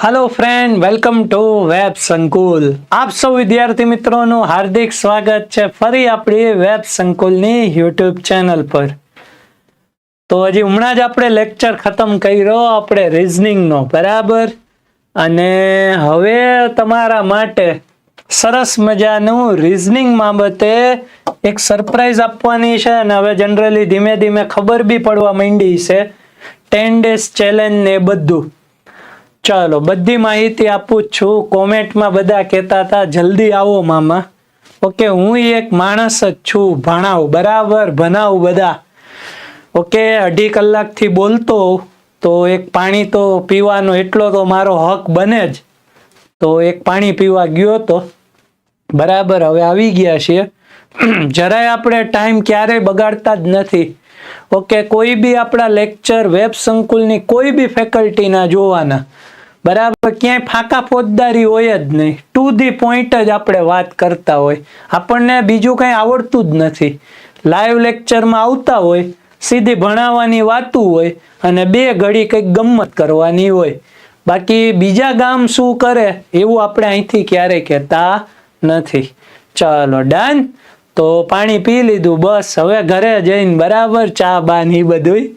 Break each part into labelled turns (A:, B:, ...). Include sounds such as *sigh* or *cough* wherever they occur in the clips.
A: Hello friend welcome to web Sankul આપ સૌ વિદ્યાર્થી મિત્રોનું હાર્દિક સ્વાગત છે ફરી આપણી વેબ સંકુલની યુટ્યુબ ચેનલ પર તો હજી હમણાં જ આપણે લેક્ચર ખતમ કર્યો આપણે રિઝનિંગનો બરાબર અને હવે તમારા માટે સરસ મજાનું રિઝનિંગ બાબતે એક સરપ્રાઈઝ આપવાની છે અને હવે જનરલી ધીમે ધીમે ખબર બી પડવા માંડી છે ટેન ડેઝ ચેલેન્જ ને બધું ચાલો, બધી માહિતી આપું છું. કોમેન્ટમાં બધા કહેતા હતા, જલ્દી આવો મામા. ઓકે, હું એક માણસ જ છું, ભણાવ, બરાબર, ભણાવ બધા. ઓકે, અઢી કલાકથી બોલતો, તો એક પાણી તો પીવાનો એટલો તો મારો હક બને જ. તો એક પાણી પીવા ગયો તો. બરાબર, હવે આવી ગયા છીએ. *clears throat* જરાય આપણે ટાઈમ ક્યારેય બગાડતા જ નથી. ઓકે, કોઈ બી આપણા લેક્ચર, વેબ સંકુલની કોઈ બી ફેકલ્ટીના જોવાના બરાબર, ક્યાંય ફાંકા ફોજદારી હોય જ નહીં. ટુ ધી પોઈન્ટ જ આપણે વાત કરતા હોય. આપણને બીજું કંઈ આવડતું જ નથી. લાઈવ લેક્ચરમાં આવતા હોય, સીધી ભણાવવાની વાતું હોય અને બે ઘડી કંઈક ગમત કરવાની હોય. બાકી બીજા ગામ શું કરે, એવું આપણે અહીંથી ક્યારેય કહેતા નથી. ચાલો ડન તો પાણી પી લીધું, બસ. હવે ઘરે જઈને બરાબર ચા બા એ ઈ બધુંય.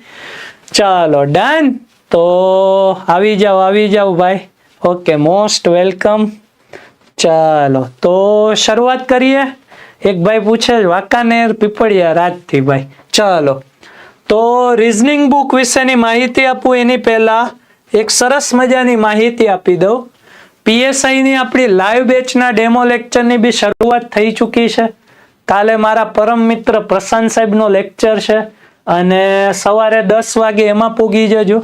A: ચાલો ડન તો આવી જાઓ આવી જાઓ ભાઈ. ઓકે મોસ્ટ વેલકમ ચાલો, તો શરૂઆત કરીએ. એક ભાઈ પૂછે વાંકાનેર પીપળિયા રાજથી ભાઈ. ચાલો, તો રિઝનિંગ બુક વિશેની માહિતી આપું. એની પહેલા એક સરસ મજાની માહિતી આપી દઉં. પીએસઆઈની આપણી લાઈવ બેચના ડેમો લેક્ચરની બી શરૂઆત થઈ ચૂકી છે. કાલે મારા પરમ મિત્ર પ્રશાંત સાહેબનો લેક્ચર છે. અને સવારે દસ વાગે એમાં પૂગી જજો.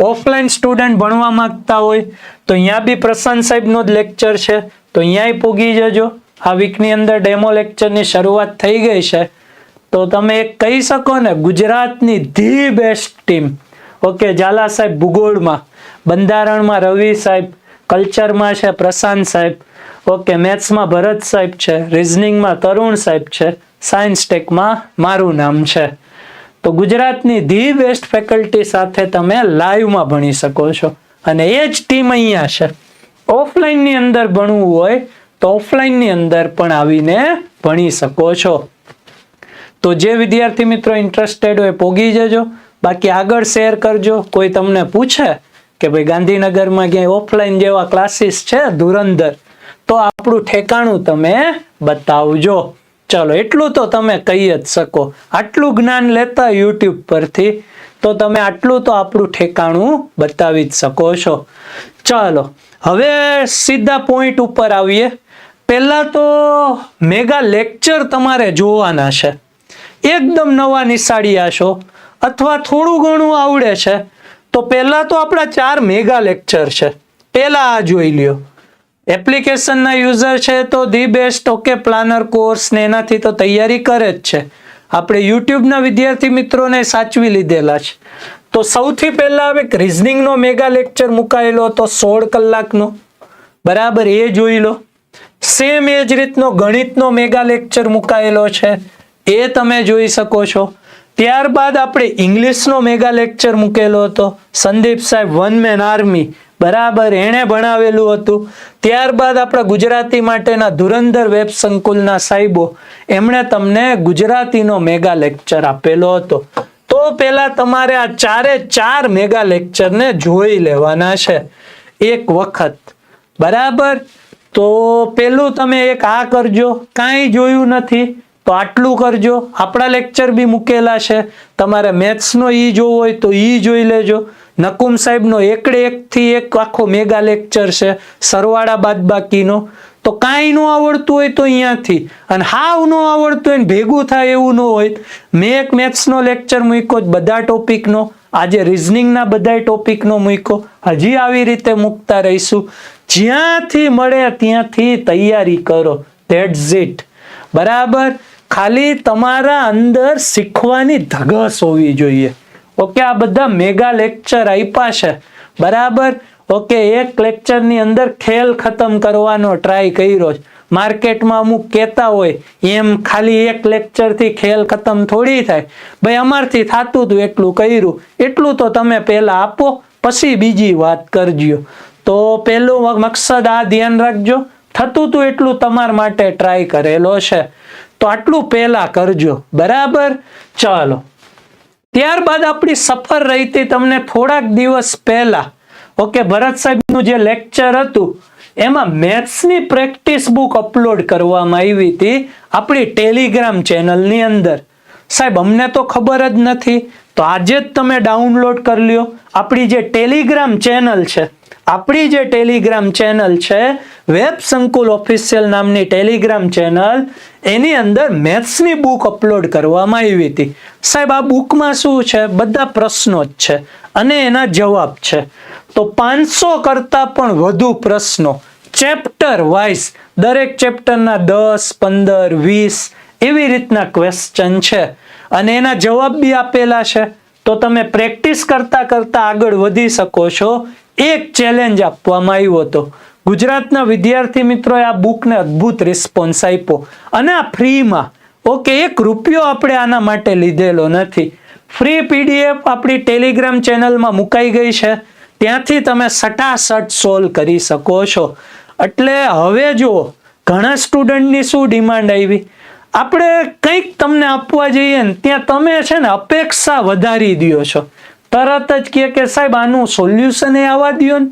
A: ઓફલાઈન સ્ટુડન્ટ ભણવા માંગતા હોય, તો અહીંયા બી પ્રશાંત સાહેબનો જ લેક્ચર છે. તો અહીંયાય પૂગી જજો. આ વીકની અંદર ડેમો લેક્ચરની શરૂઆત થઈ ગઈ છે. તો તમે એક કહી શકો ને, ગુજરાતની the best team okay Zala સાહેબ ભૂગોળમાં, બંધારણમાં રવિ સાહેબ કલ્ચરમાં છે પ્રશાંત સાહેબ. ઓકે મેથ્સમાં ભરત સાહેબ છે રિઝનિંગમાં તરુણ સાહેબ છે સાયન્સ ટેકમાં મારું નામ છે. તો ગુજરાતની ધી બેસ્ટ ફેકલ્ટી સાથે તમે લાઈવમાં ભણી શકો છો. અને એ જ ટીમ અહીંયા છે. ઓફલાઈનની અંદર ભણવું હોય તો ઓફલાઈનની અંદર પણ આવીને ભણી શકો છો. તો જે વિદ્યાર્થી મિત્રો ઇન્ટરેસ્ટેડ હોય પોગી જજો. બાકી આગળ શેર કરજો. કોઈ તમને પૂછે કે ભાઈ ગાંધીનગરમાં ક્યાંય ઓફલાઈન જેવા ક્લાસીસ છે ધુરંધર, તો આપણું ઠેકાણું તમે બતાવજો. ચલો, એટલું તો તમે કહી જ શકો. આટલું જ્ઞાન લેતા યુટ્યુબ પરથી તો તમે આટલું તો આપણું ઠેકાણું બતાવી જ શકો છો. ચાલો, હવે સીધા પોઈન્ટ ઉપર આવીએ. પહેલાં તો મેગા લેક્ચર તમારે જોવાના છે. એકદમ નવા નિશાળિયા છો, અથવા થોડું ઘણું આવડે છે, તો પહેલાં તો આપણા ચાર મેગા લેક્ચર છે. પહેલાં આ જોઈ લ્યો. એપ્લિકેશનના યુઝર છે તો the best, okay, planner course ને એનાથી તો તૈયારી કરે જ છે. આપણે યુટ્યુબના વિદ્યાર્થી મિત્રોને સાચવી લીધેલા છે. તો સૌથી પહેલા હવે રિઝનિંગનો મેગા લેક્ચર મુકાયેલો હતો સોળ કલાકનો. બરાબર એ જોઈ લો. સેમ એ જ રીતનો ગણિતનો મેગા લેક્ચર મુકાયેલો છે. એ તમે જોઈ શકો છો. ત્યારબાદ આપણે ઇંગ્લિશનો મેગા લેક્ચર મૂકેલો હતો. સંદીપ સાહેબ વન મેન આર્મી બરાબર એણે ભણાવેલું હતું. ત્યારબાદ આપણા ગુજરાતી માટેના ધુરંધર વેબ સંકુલના સાહેબો, એમણે તમને ગુજરાતીનો મેગા લેક્ચર આપેલો હતો. તો પહેલા તમારે આ ચારે ચાર મેગા લેક્ચરને જોઈ લેવાના છે. એક વખત. બરાબર? તો પેલું તમે એક આ કરજો. કાંઈ જોયું નથી. તો આટલું કરજો. આપણા લેક્ચર બી મૂકેલા છે. તમારે મેથ્સનો ઈ જોવો હોય તો ઈ જોઈ લેજો. નકુમ સાહેબનો એકડે એકથી એક આખો મેગા લેક્ચર છે, સરવાળા બાદબાકીનો. તો કાંઈ ન આવડતું હોય તો અહીંયાથી. અને હાવ ન આવડતું હોય ને ભેગું થાય એવું ન હોય. મેં એક મેથ્સનો લેક્ચર મૂક્યો બધા ટોપિકનો. આજે રિઝનિંગના બધા ટોપિકનો મૂક્યો. હજી આવી રીતે મૂકતા રહીશું. જ્યાંથી મળે ત્યાંથી તૈયારી કરો. ધેટ્સ ઇટ બરાબર? ખાલી તમારા અંદર શીખવાની ધગસ હોવી જોઈએ. ઓકે, આ બધા મેગા લેક્ચર આપ્યા છે. બરાબર? ઓકે, એક લેક્ચરની અંદર ખેલ ખતમ કરવાનો ટ્રાય કર્યો માર્કેટમાં અમુક કહેતા હોય, એમ ખાલી એક લેક્ચરથી ખેલ ખતમ થોડી થાય. ભાઈ, અમારથી થતું હતું એટલું કર્યું. એટલું તો તમે પહેલા આપો, પછી બીજી વાત કરજો. તો પેલું મકસદ આ ધ્યાન રાખજો. થતું તું એટલું તમારા માટે ટ્રાય કરેલો છે. તો આટલું પહેલા કરજો. બરાબર? ચાલો. ત્યારબાદ આપણી સફર રહી હતી તમને થોડાક દિવસ પહેલા. ઓકે, ભરત સાહેબનું જે લેક્ચર હતું, એમાં મેથ્સની પ્રેક્ટિસ બુક અપલોડ કરવામાં આવી હતી આપણી ટેલિગ્રામ ચેનલની અંદર. સાહેબ, અમને તો ખબર જ નથી. તો આજે જ તમે ડાઉનલોડ કરી લ્યો. આપણી જે ટેલિગ્રામ ચેનલ છે, આપણી જે ટેલિગ્રામ ચેનલ છે, વેબ સંકુલ ઓફિશિયલ નામની ટેલિગ્રામ ચેનલ, એની અંદર મેથ્સની બુક અપલોડ કરવામાં આવી હતી. સાહેબ, આ બુકમાં શું છે? બધા પ્રશ્નો જ છે અને એના જવાબ છે. તો પાંચસો કરતાં પણ વધુ પ્રશ્નો, ચેપ્ટર વાઇઝ, દરેક ચેપ્ટરના દસ, પંદર, વીસ એવી રીતના ક્વેશ્ચન છે. અને એના જવાબ બી આપેલા છે. તો તમે પ્રેક્ટિસ કરતા કરતા આગળ વધી શકો છો. એક ચેલેન્જ આપવામાં આવ્યો હતો. ગુજરાતના વિદ્યાર્થી મિત્રોએ આ બુકને અદ્ભુત રિસ્પોન્સ આપ્યો. અને આ ફ્રીમાં ઓકે, એક રૂપિયો આપણે આના માટે લીધેલો નથી. ફ્રી પીડીએફ આપણી ટેલિગ્રામ ચેનલમાં મુકાઈ ગઈ છે. ત્યાંથી તમે સટાસટ સોલ્વ કરી શકો છો. એટલે હવે જુઓ, ઘણા સ્ટુડન્ટની શું ડિમાન્ડ આવી? આપણે કંઈક તમને આપવા જઈએ ને, ત્યાં તમે છે ને અપેક્ષા વધારી દો છો. તરત જ કહે કે સાહેબ, આનું સોલ્યુશન એ આવવા દો ને.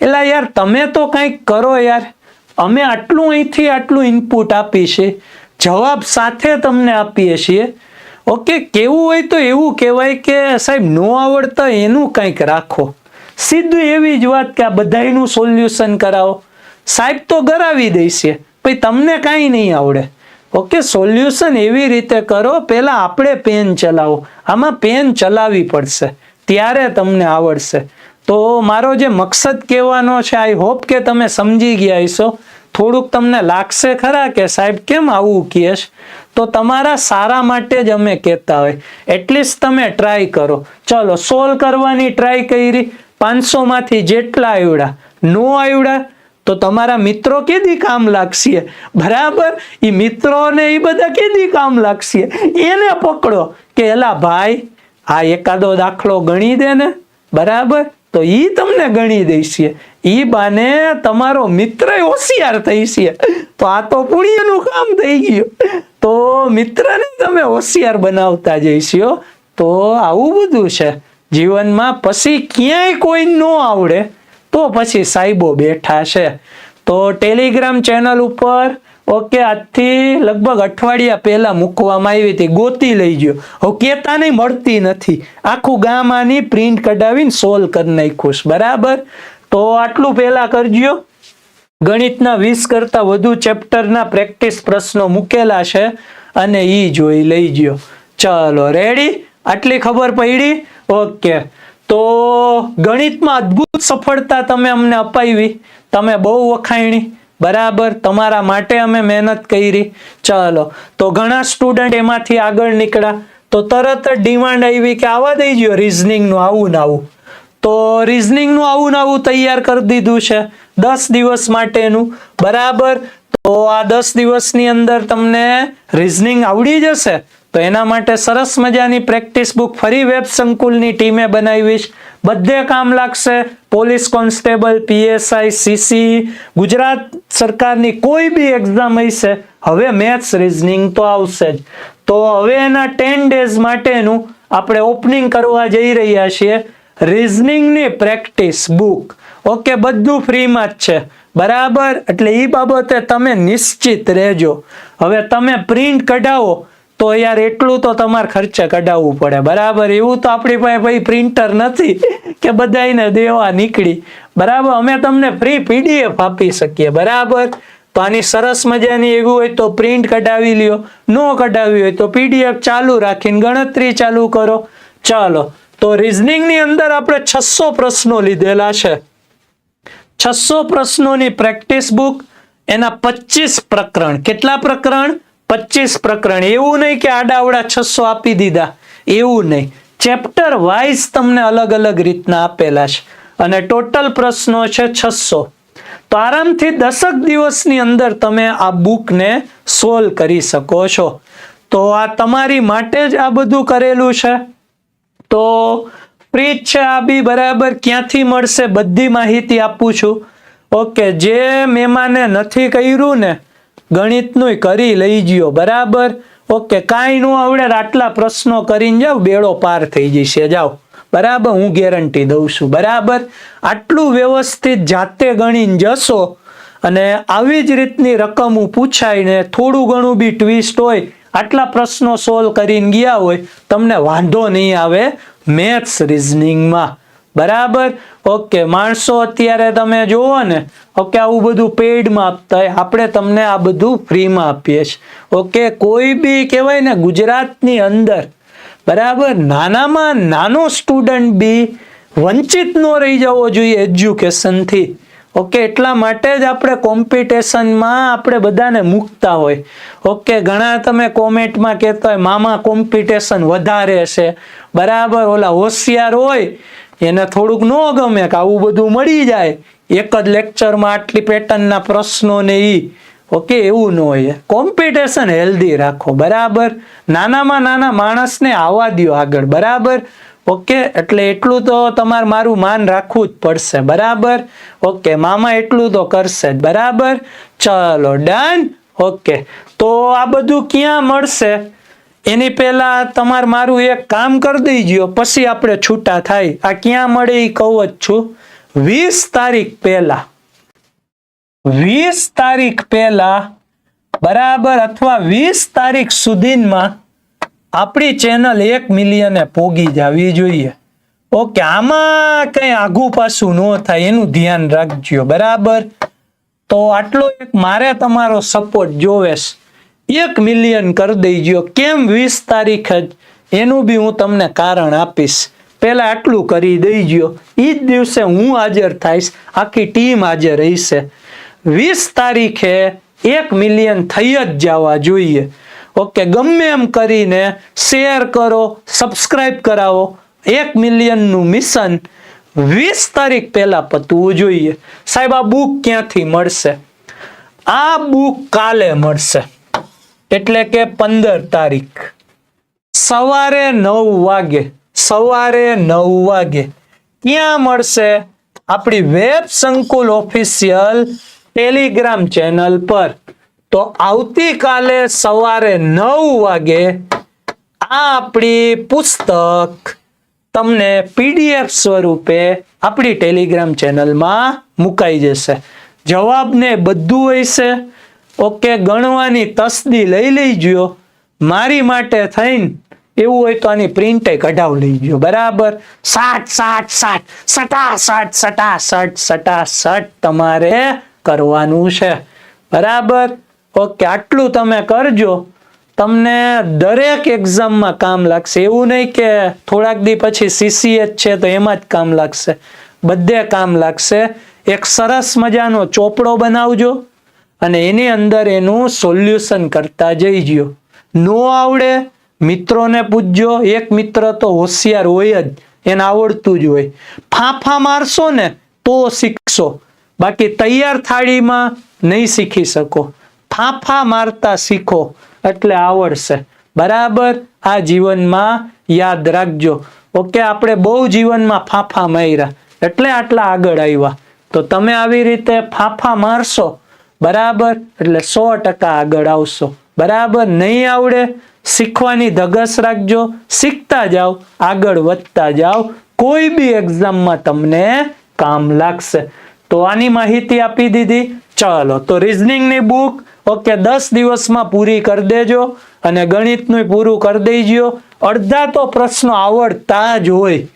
A: એટલે યાર, તમે તો કંઈક કરો યાર. અમે આટલું અહીંથી આટલું ઇનપુટ આપી છે. જવાબ સાથે તમને આપીએ છીએ. ઓકે કેવું હોય તો એવું કહેવાય કે સાહેબ, ન આવડતા એનું કંઈક રાખો. સીધું એવી જ વાત કે આ બધાનું સોલ્યુશન કરાવો. સાહેબ તો કરાવી દઈશે પછી તમને કાંઈ નહીં આવડે. ઓકે, સોલ્યુશન એવી રીતે કરો પહેલાં આપણે પેન ચલાવો. આમાં પેન ચલાવવી પડશે. ત્યારે તમને આવડશે. તો મારો જે મકસદ કહેવાનો છે આઈ હોપ કે તમે સમજી ગયા હશો. થોડુંક તમને લાગશે ખરા કે સાહેબ કેમ આવું કહેશ? તો તમારા સારા માટે જ અમે કહેતા હોય. એટલીસ્ટ તમે ટ્રાય કરો. ચલો સોલ્વ કરવાની ટ્રાય કરી. પાંચસોમાંથી જેટલા આવડ્યા. નો આવડ્યા. તો તમારા મિત્રો કેદી કામ લાગશે? બરાબર? એ મિત્રોને એ બધા કેદી કામ લાગશે? એને પકડો કે, એલા ભાઈ, આ એકાદો દાખલો ગણી દે ને. બરાબર? તો એ તમને ગણી દેશે. એ બાને તમારો મિત્ર હોશિયાર થઈ છે. તો આ તો પુણ્યનું કામ થઈ ગયું. તો મિત્રને તમે હોશિયાર બનાવતા જઈશો. તો આવું બધું છે. જીવનમાં પછી ક્યાંય કોઈ ન આવડે. તો પછી સાહેબો બેઠા છે. તો ટેલિગ્રામ ચેનલ ઉપર ઓકે આજથી લગભગ અઠવાડિયા પહેલા મૂકવામાં આવી હતી. ગોતી લઈ ગયો. હવે કેતા નહીં, મળતી નથી. આખું ગામ આની પ્રિન્ટ કઢાવીને સોલ્વ કરી નાખ્યું બરાબર? તો આટલું પહેલા કરજો. ગણિતના વીસ કરતા વધુ ચેપ્ટરના પ્રેક્ટિસ પ્રશ્નો મૂકેલા છે અને એ જોઈ લઈ ગયો. ચલો રેડી આટલી ખબર પડી? ઓકે તો ગણિતમાં અદ્ભુત સફળતા તમે અમને અપાવી તમે બહુ વખાણી બરાબર, તમારા માટે અમે મહેનત કરી. ચાલો, તો ઘણા સ્ટુડન્ટ એમાંથી આગળ નીકળ્યા. તો તરત જ ડિમાન્ડ આવી કે આવા દઈ ગયો રિઝનિંગનું આવું ને આવું. તો રિઝનિંગનું આવું ને આવું તૈયાર કરી દીધું છે. દસ દિવસ માટેનું. બરાબર, તો આ દસ દિવસની અંદર તમને રિઝનિંગ આવડી જશે? તો એના માટે સરસ મજાની પ્રેક્ટિસ બુક ફરી વેબ સંકુલની ટીમે બનાવીશ. બધે કામ લાગશે. Police constable, PSI, CC, Gujarat સરકારની કોઈ બી એક્ઝામ હશે, હવે મેથ્સ રિઝનિંગ તો આવશે જ. તો હવે એના ટેન ડેઝ માટેનું આપણે ઓપનિંગ કરવા જઈ રહ્યા છીએ. રિઝનિંગની પ્રેક્ટિસ બુક ઓકે બધું ફ્રીમાં જ છે. બરાબર? એટલે એ બાબતે તમે નિશ્ચિત રહેજો. હવે તમે પ્રિન્ટ કઢાવો. તો યાર એટલું તો તમારે ખર્ચે કઢાવવું પડે. બરાબર? એવું તો આપણી પાસે ભાઈ પ્રિન્ટર નથી કે બધાને દેવા નીકળી. બરાબર? અમે તમને ફ્રી પીડીએફ આપી શકીએ. બરાબર? તો આની સરસ મજાની એવું હોય તો પ્રિન્ટ કઢાવી લ્યો. નો કઢાવી હોય તો પીડીએફ ચાલુ રાખીને ગણતરી ચાલુ કરો. ચાલો. તો રિઝનિંગની અંદર આપણે છસો પ્રશ્નો લીધેલા છે. છસો પ્રશ્નોની પ્રેક્ટિસ બુક એના પચીસ પ્રકરણ. કેટલા પ્રકરણ? પચીસ પ્રકરણ. એવું નહીં કે આડાવડા છસો આપી દીધા. એવું નહીં. ચેપ્ટર વાઇઝ તમને અલગ અલગ રીતના આપેલા છે. અને ટોટલ પ્રશ્નો છે છસો. તો આરામથી દસક દિવસની અંદર તમે આ બુકને સોલ્વ કરી શકો છો. તો આ તમારી માટે જ આ બધું કરેલું છે. તો પ્રીત છે આ બી બરાબર ક્યાંથી મળશે? બધી માહિતી આપું છું. ઓકે, જે મહેમાને નથી કર્યું ને ગણિતનું કરી લઈ ગયો બરાબર? ઓકે, કાંઈ ન આવડે આટલા પ્રશ્નો કરીને જાઓ, બેડો પાર થઈ જશે, જાઓ. બરાબર? હું ગેરંટી દઉં છું, બરાબર? આટલું વ્યવસ્થિત જાતે ગણીને જશો અને આવી જ રીતની રકમ પૂછાય ને થોડું ઘણું બી ટ્વિસ્ટ હોય, આટલા પ્રશ્નો સોલ્વ કરીને ગયા હોય, તમને વાંધો નહીં આવે મેથ્સ રિઝનિંગમાં બરાબર? ઓકે, માણસો અત્યારે તમે જુઓ ને, ઓકે, આવું બધું પેઇડમાં આપતા હોય આપણે તમને આ બધું ફ્રીમાં આપીએ છીએ. ઓકે, કોઈ બી કહેવાય ને, ગુજરાતની અંદર, બરાબર, નાનામાં નાનો સ્ટુડન્ટ બી વંચિત ન રહી જવો જોઈએ એજ્યુકેશનથી ઓકે, એટલા માટે જ આપણે કોમ્પિટિશનમાં આપણે બધાને મૂકતા હોય. ઓકે, ઘણા તમે કોમેન્ટમાં કહેતા હોય, મામા કોમ્પિટિશન વધારે છે. બરાબર, ઓલા હોશિયાર હોય એને થોડુંક ન ગમે કે આવું બધું મળી જાય. એક જ લેક્ચરમાં આટલી પેટર્નના પ્રશ્નો ને એ ઓકે, એવું ન હોય. કોમ્પિટિશન હેલ્ધી રાખો, બરાબર? નાનામાં નાના માણસને આવવા દ્યો આગળ, બરાબર? ઓકે, એટલે એટલું તો તમારે મારું માન રાખવું જ પડશે, બરાબર? ઓકે, મામા એટલું તો કરશે જ, બરાબર? ચલો ડન ઓકે, તો આ બધું ક્યાં મળશે? એની પહેલા તમારે મારું એક કામ કરી દેજો, પછી આપણે છૂટા થાય. આ ક્યાં મળે એ કહું જ છું. વીસ તારીખ પહેલા, વીસ તારીખ પહેલા, બરાબર અથવા વીસ તારીખ સુધીમાં આપણી ચેનલ એક મિલિયને પોગી જવી જોઈએ. ઓકે, આમાં કંઈ આઘું પાછું ન થાય, એનું ધ્યાન રાખજો, બરાબર? તો આટલો એક મારે તમારો સપોર્ટ જોવેશ એક મિલિયન કરી દેજો. કેમ વીસ તારીખ જ? એનું બી હું તમને કારણ આપીશ. પહેલાં આટલું કરી દઈજો એ જ દિવસે હું હાજર થઈશ. આખી ટીમ હાજર રહીશે. વીસ તારીખે એક મિલિયન થઈ જ જવા જોઈએ. ઓકે, ગમે એમ કરીને શેર કરો સબસ્ક્રાઈબ કરાવો. એક મિલિયનનું મિશન વીસ તારીખ પહેલાં પતવું જોઈએ. સાહેબ, આ બુક ક્યાંથી મળશે? આ બુક કાલે મળશે. એટલે કે પંદર તારીખ. સવારે નવ વાગે, સવારે નવ વાગે. ક્યાં મળશે? આપણી web Sankul official Telegram channel પર. તો આવતીકાલે સવારે નવ વાગે આ આપણી પુસ્તક તમને પીડીએફ સ્વરૂપે આપણી ટેલિગ્રામ ચેનલમાં મુકાઈ જશે. જવાબને બધું હશે. ઓકે, ગણવાની તસદી લઈ લઈજો મારી માટે થઈને એવું હોય તો આની પ્રિન્ટે કઢાવ લેજો. બરાબર? સાઠ સાઠ સાઠ. સટા સાઠ સટા સટ સટા સટ તમારે કરવાનું છે. બરાબર? ઓકે, આટલું તમે કરજો. તમને દરેક એક્ઝામમાં કામ લાગશે. એવું નહીં કે થોડાક દી પછી સીસીએચ છે તો એમાં જ કામ લાગશે. બધે કામ લાગશે. એક સરસ મજાનો ચોપડો બનાવજો. અને એની અંદર એનું સોલ્યુશન કરતા જઈજો નો આવડે, મિત્રોને પૂછજો એક મિત્ર તો હોશિયાર હોય જ, એને આવડતું જ હોય. ફાંફા મારશો ને તો શીખશો. બાકી તૈયાર થાળીમાં નહીં શીખી શકો. ફાંફા મારતા શીખો, એટલે આવડશે. બરાબર? આ જીવનમાં યાદ રાખજો. ઓકે, આપણે બહુ જીવનમાં ફાંફા માર્યા. એટલે આટલા આગળ આવ્યા. તો તમે આવી રીતે ફાંફા મારશો બરાબર? એટલે સો ટકા આગળ આવશો. બરાબર? નહીં આવડે? શીખવાની ધગસ રાખજો. શીખતા જાઓ. આગળ વધતા જાઓ. કોઈ બી એક્ઝામમાં તમને કામ લાગશે. તો આની માહિતી આપી દીધી. ચાલો, તો રિઝનિંગની બુક ઓકે દસ દિવસમાં પૂરી કરી દેજો અને ગણિતનું પૂરું કરી દેજો. અડધા તો પ્રશ્નો આવડતા જ હોય.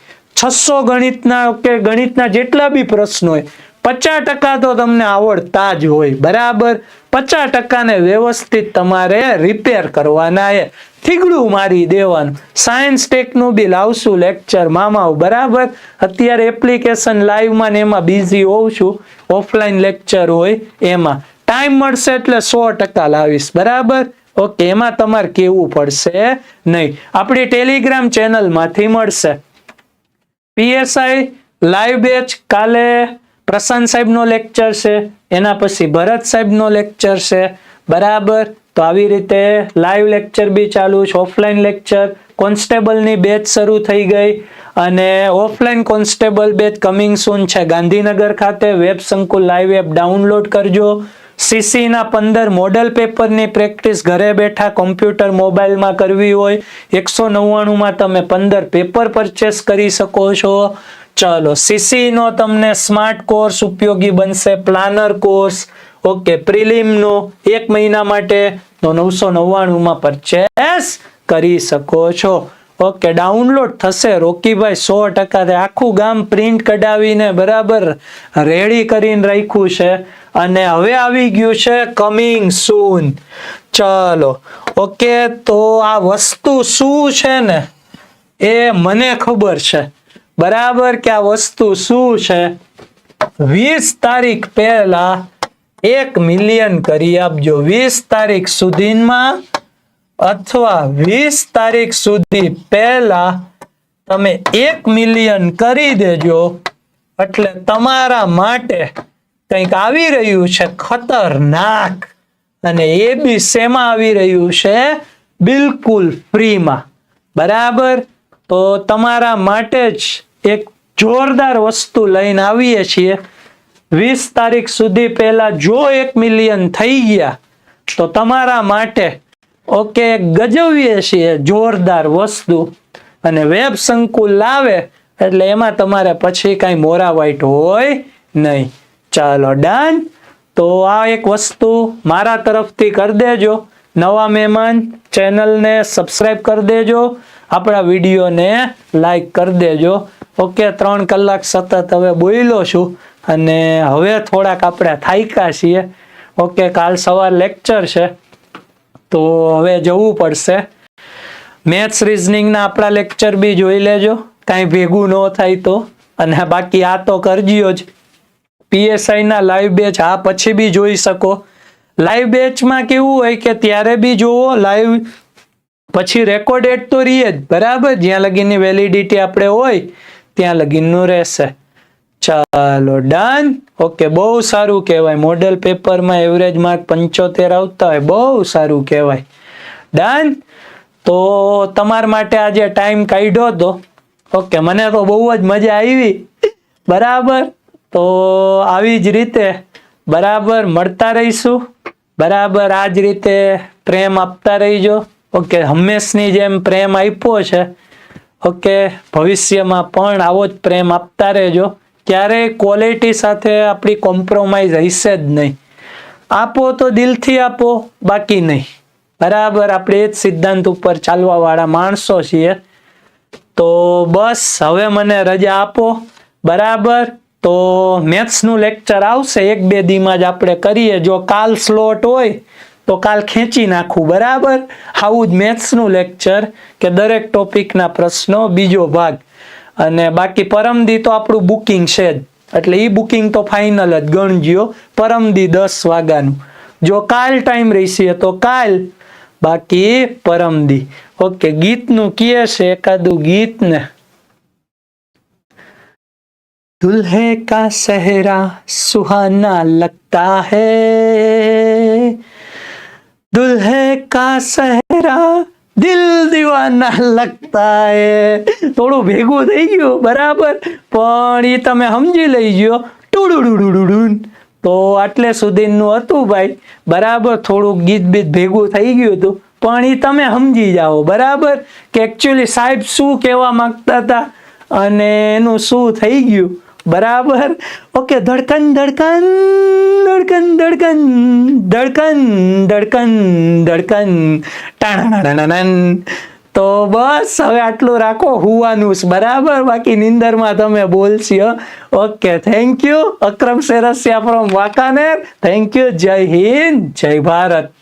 A: છસો ગણિતના ઓકે ગણિતના જેટલા બી પ્રશ્નો હોય પચાસ ટકા તો તમને આવડતા જ હોય, બરાબર? પચાસ ટકાને વ્યવસ્થિત તમારે રિપેર કરવાના એ થીગડું મારી દેવાનું. સાયન્સ ટેકનું બી લાવશું લેક્ચર મામાઓ, બરાબર? અત્યારે એપ્લિકેશન લાઈવમાં ને એમાં બિઝી હોઉં છું. ઓફલાઈન લેક્ચર હોય એમાં. ટાઈમ મળશે એટલે સો ટકા લાવીશ, બરાબર? ઓકે એમાં તમારે કેવું પડશે નહીં. આપણી ટેલિગ્રામ ચેનલમાંથી મળશે. પીએસઆઈ લાઈવ બેચ કાલે પ્રશાંત સાહેબનો લેક્ચર છે, એના પછી ભરત સાહેબનો લેક્ચર છે, બરાબર? તો આવી રીતે લાઈવ લેક્ચર બી ચાલુ છે ઓફલાઈન લેક્ચર કોન્સ્ટેબલની બેચ શરૂ થઈ ગઈ અને offline constable batch coming soon છે. ગાંધીનગર ખાતે web Sankul live app download કરજો. સીસી ના પંદર મોડલ પેપરની પ્રેક્ટિસ ઘરે બેઠા કોમ્પ્યુટર મોબાઈલમાં કરવી હોય, એકસો નવ્વાણુંમાં તમે પંદર પેપર પરચેસ કરી શકો છો. ચલો સીસી નો તમને સ્માર્ટ કોર્સ ઉપયોગી બનશે પ્લાનર કોર્સ ઓકે પ્રિલિમનો એક મહિના માટે, તો નવસો નવ્વાણુંમાં પરચેસ કરી શકો છો. ઓકે ડાઉનલોડ થશે, રોકીભાઈ, સો ટકા આખું ગામ પ્રિન્ટ કઢાવીને બરાબર રેડી કરીને રાખ્યું છે. અને હવે આવી ગયું છે કમિંગ સૂન ચલો ઓકે તો આ વસ્તુ શું છે ને? એ મને ખબર છે. બરાબર કે આ વસ્તુ શું છે? વીસ તારીખ પહેલા એક મિલિયન કરી આપજો. વીસ તારીખ સુધીમાં અથવા વીસ તારીખ સુધી પહેલા તમે એક મિલિયન કરી દેજો. એટલે તમારા માટે કંઈક આવી રહ્યું છે ખતરનાક. અને એ બી શેમાં આવી રહ્યું છે? બિલકુલ ફ્રીમાં. બરાબર? તો તમારા માટે જ એક જોરદાર વસ્તુ લઈને આવીએ છીએ. વીસ તારીખ સુધી પહેલા જો એક મિલિયન થઈ ગયા, તો તમારા માટે, ઓકે, ગજવીએ છીએ જોરદાર વસ્તુ. અને વેબ સંકુલ લાવે, એટલે એમાં તમારે પછી કાંઈ મોરા વાઈટ હોય નહીં. ચાલો ડન તો આ એક વસ્તુ મારા તરફથી કરી દેજો. નવા મહેમાન ચેનલને સબસ્ક્રાઈબ કરી દેજો. આપણા વિડીયોને લાઈક કરી દેજો. ઓકે ત્રણ કલાક સતત હવે બોલ્યો છું અને હવે થોડાક આપણે થાયકા છીએ. ઓકે કાલ સવાર લેક્ચર છે. તો હવે જવું પડશે. મેથ્સ રિઝનિંગના આપણા લેક્ચર બી જોઈ લેજો. કાંઈ ભેગું ન થાય તો. અને બાકી આ તો કરજીઓ જ. પીએસઆઈના લાઈવ બેચ આ પછી બી જોઈ શકો. લાઈવ બેચમાં કેવું હોય કે ત્યારે બી જોવો લાઈવ પછી રેકોર્ડેડ તો રહીએ જ, બરાબર? જ્યાં લગીની વેલિડિટી આપણે હોય, ત્યાં લગીનનું રહેશે. ચાલો ડન ઓકે બહુ સારું કહેવાય. મોડેલ પેપરમાં એવરેજ માર્ક પંચોતેર આવતા હોય, બહુ સારું કહેવાય. ડન તો તમારા માટે આજે ટાઈમ કાઢ્યો તો ઓકે મને તો બહુ જ મજા આવી. બરાબર? તો આવી જ રીતે, બરાબર, મળતા રહીશું. બરાબર આ જ રીતે પ્રેમ આપતા રહીજો. ઓકે, હંમેશની જેમ પ્રેમ આપ્યો છે. ઓકે, ભવિષ્યમાં પણ આવો જ પ્રેમ આપતા રહેજો. ક્યારેય ક્વોલિટી સાથે આપણી કોમ્પ્રોમાઇઝ હશે જ નહીં. આપો તો દિલથી આપો, બાકી નહીં. બરાબર, આપણે એ જ સિદ્ધાંત ઉપર ચાલવાવાળા માણસો છીએ. તો બસ, હવે મને રજા આપો. બરાબર, તો મેથ્સનું લેક્ચર આવશે. એક બે દીમાં જ આપણે કરીએ. જો કાલ સ્લોટ હોય તો કાલ ખેંચી નાખું, બરાબર? આવું જ મેથ્સનું લેક્ચર કે દરેક ટોપિકના પ્રશ્નો બીજો ભાગ. અને બાકી પરમદી તો આપણું બુકિંગ છે જ. એટલે એ બુકિંગ તો ફાઇનલ જ ગણજો પરમદી દસ વાગ્યાનું. જો કાલ ટાઈમ રહેશે તો કાલ. બાકી પરમદી. ઓકે, ગીતનું કીએ છે એકાદું ગીતને. દુલ્હે કા સહેરા સુહાના લગતા હૈ. દુલ્હે કા સહેરા દિલ દિવાના લગતા એ થોડું ભેગું થઈ ગયું બરાબર પણ એ તમે સમજી લઈ ગયો ટુડુડુડુડુડુન તો આટલે સુધીનું હતું ભાઈ, બરાબર થોડુંક ગીત બીત ભેગું થઈ ગયું હતું, પણ એ તમે સમજી જાઓ, બરાબર? કે એકચ્યુઅલી સાહેબ શું કહેવા માગતા હતા અને એનું શું થઈ ગયું? બરાબર? ઓકે, ધડકન ધડકન ધડકન ધડકન ધડકન ધડકન ધડકન. ટાણાણાણાણાન તો બસ, હવે આટલું રાખો હુવાનું બરાબર? બાકી નિંદરમાં તમે બોલશો. Okay thank you Akram Sersiya from Wankaner. Thank you Jai Hind, Jai Bharat.